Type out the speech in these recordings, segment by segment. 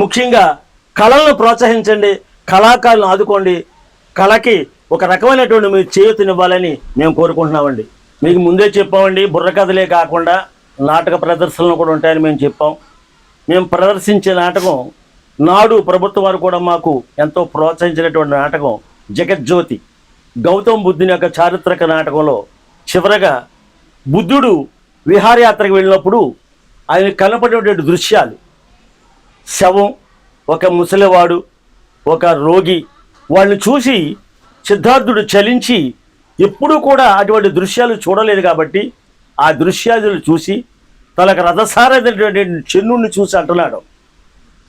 ముఖ్యంగా కళలను ప్రోత్సహించండి కళాకారులను ఆదుకోండి. కళకి ఒక రకమైనటువంటి మీరు చేయూతనివ్వాలని మేము కోరుకుంటున్నామండి. మీకు ముందే చెప్పామండి బుర్రకథలే కాకుండా నాటక ప్రదర్శనలు కూడా ఉంటాయని మేము చెప్పాం. మేము ప్రదర్శించే నాటకం నాడు ప్రభుత్వ వారు కూడా మాకు ఎంతో ప్రోత్సహించినటువంటి నాటకం జగజ్యోతి గౌతమ్ బుద్ధుని యొక్క చారిత్రక నాటకంలో చివరగా బుద్ధుడు విహారయాత్రకు వెళ్ళినప్పుడు ఆయన కనపడేటువంటి దృశ్యాలు శవం ఒక ముసలివాడు ఒక రోగి వాళ్ళని చూసి సిద్ధార్థుడు చలించి ఎప్పుడూ కూడా అటువంటి దృశ్యాలు చూడలేదు కాబట్టి ఆ దృశ్యాలు చూసి తనకు రథసారైనటువంటి చెన్నుడిని చూసి అంటున్నాడు.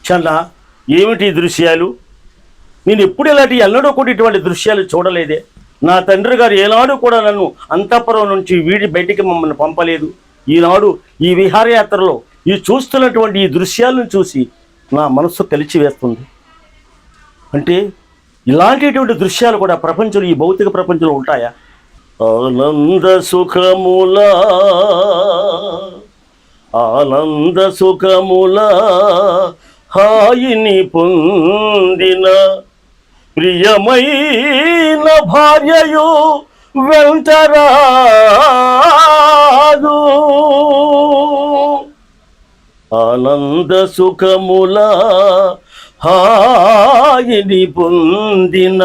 చన్న ఏమిటి ఈ దృశ్యాలు? నేను ఎప్పుడు ఇలాంటి ఎన్నడూ కూడా ఇటువంటి దృశ్యాలు చూడలేదే. నా తండ్రి గారు ఏనాడు కూడా నన్ను అంతఃపురం నుంచి వీడి బయటికి మమ్మల్ని పంపలేదు. ఈనాడు ఈ విహారయాత్రలో ఈ చూస్తున్నటువంటి ఈ దృశ్యాలను చూసి నా మనస్సు కలిచివేస్తుంది అంటే ఇలాంటిటువంటి దృశ్యాలు కూడా ప్రపంచంలో ఈ భౌతిక ప్రపంచంలో ఉంటాయా? ఆనంద సుఖముల ఆనంద సుఖముల హాయిని పొందిన ప్రియమైన భార్యయు వెంటరా. ఆనంద సుఖముల హాయిని పొందిన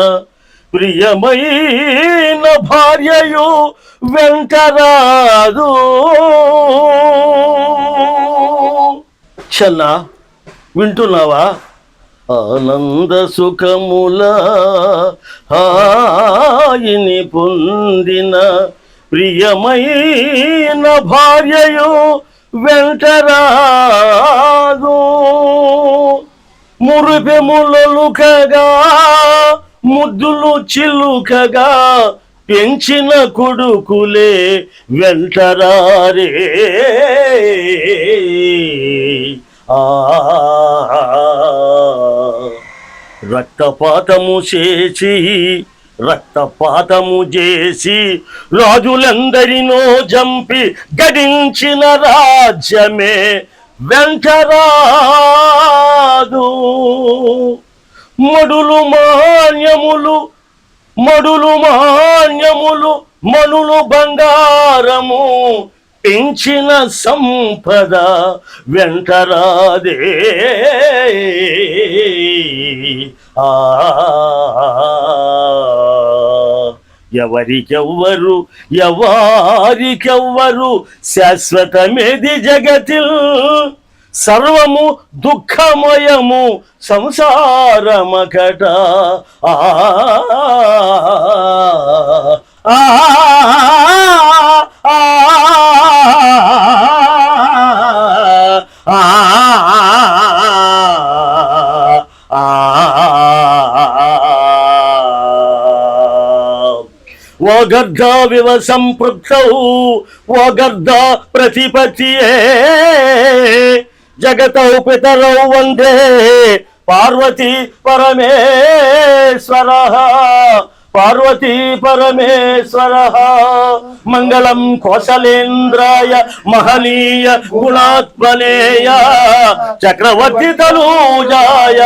ప్రియమైన భార్యయు వెంటరాదు చన్నా వింటున్నావా? ఆనంద సుఖముల హాయిని పొందిన ప్రియమైన భార్యయో వెంటరాదు మురిపెములలుకగా ముద్దులు చిలుకగా పెంచిన కొడుకులే వెంటరారే. ఆ. రక్తపాతము చేసి రక్తపాతము చేసి రాజులందరినో జంపి గడించిన రాజ్యమే వెంటరాదు మడులు మాన్యములు మడులు మాన్యములు మనులు బంగారము పెంచిన సంపద వెంటరాదే ఆ ఎవరికెవ్వరు ఎవరికెవ్వరు శాశ్వతమేది జగతిల్ సర్వము దుఃఖమయము సంసారమకట ఆ ఆ వగర్ధ సంపృక్తౌ వగర్ధ ప్రతిపత్తియే జగతౌ పితరౌ వందే పార్వతీ పరమేశ్వర. పార్వతీ పరమేశ్వర. మంగళం కోశలేంద్రాయ మహనీయ గుణాత్మనేయ. చక్రవర్తి తనూజాయ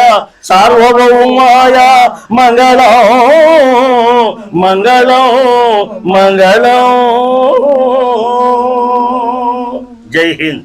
సార్వభౌమాయ మంగళం. మంగళం మంగళం. జై హింద్.